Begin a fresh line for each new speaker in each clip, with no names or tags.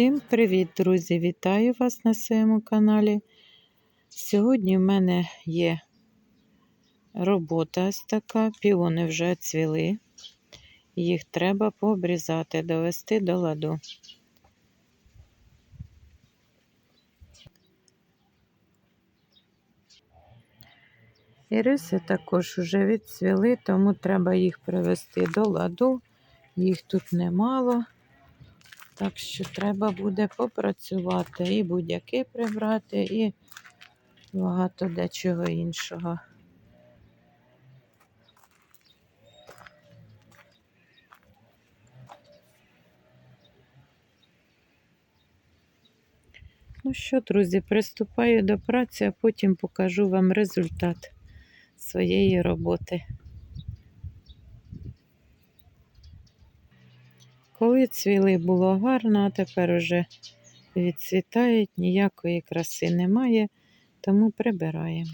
Всім привіт, друзі! Вітаю вас на своєму каналі. Сьогодні в мене є робота ось така, піони вже цвіли. Їх треба пообрізати, довести до ладу. Іриси також вже відцвіли, тому треба їх привести до ладу. Їх тут немало. Так що треба буде попрацювати і будь-яки прибрати, і багато дечого іншого. Ну що, друзі, приступаю до праці, а потім покажу вам результат своєї роботи. Коли цвіли було гарно, а тепер уже відцвітають, ніякої краси немає, тому прибираємо.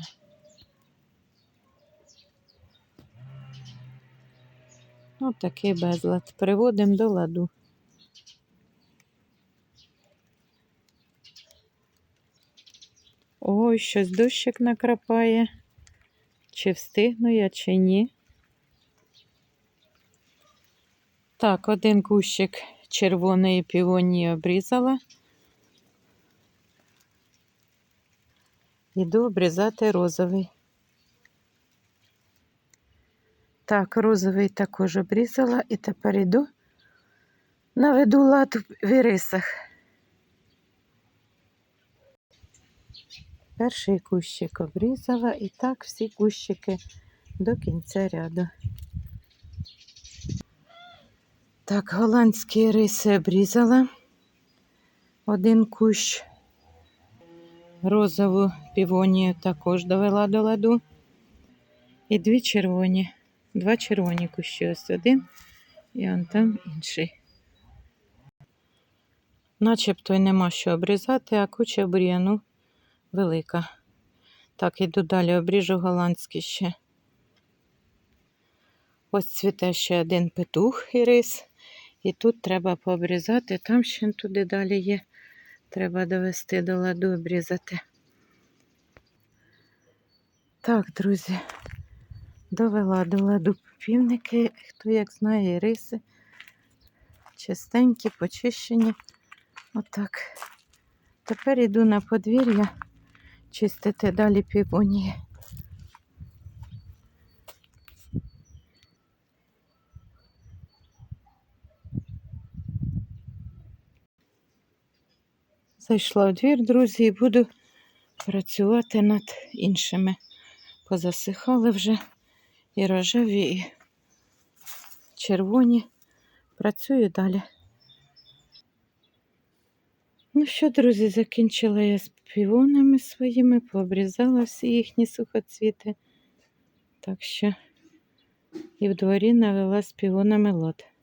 Ось такий безлад. Приводимо до ладу. Ой, щось дощик накрапає. Чи встигну я, чи ні. Так, один кущик червоної півонії обрізала. Іду обрізати розовий. Так, розовий також обрізала і тепер йду наведу лад в ірисах. Перший кущик обрізала і так всі кущики до кінця ряду. Так, голландські риси обрізала. Один кущ розову півонію також довела до ладу. І дві червоні. Два червоні кущі. Ось один і он там інший. Начебто й нема що обрізати, а куча бур'яну велика. Так, іду далі, обріжу голландський ще. Ось цвіте ще один петух і рис. І тут треба пообрізати, там ще туди далі є. Треба довести до ладу обрізати. Так, друзі, довела до ладу півники, хто як знає, риси. Чистенькі, почищені. Отак. Тепер йду на подвір'я чистити далі півонії. Зайшла у двір, друзі, і буду працювати над іншими. Позасихали вже і рожеві, і червоні. Працюю далі. Ну що, друзі, закінчила я з півонами своїми, пообрізала всі їхні сухоцвіти. Так що і в дворі навела з півонами лад.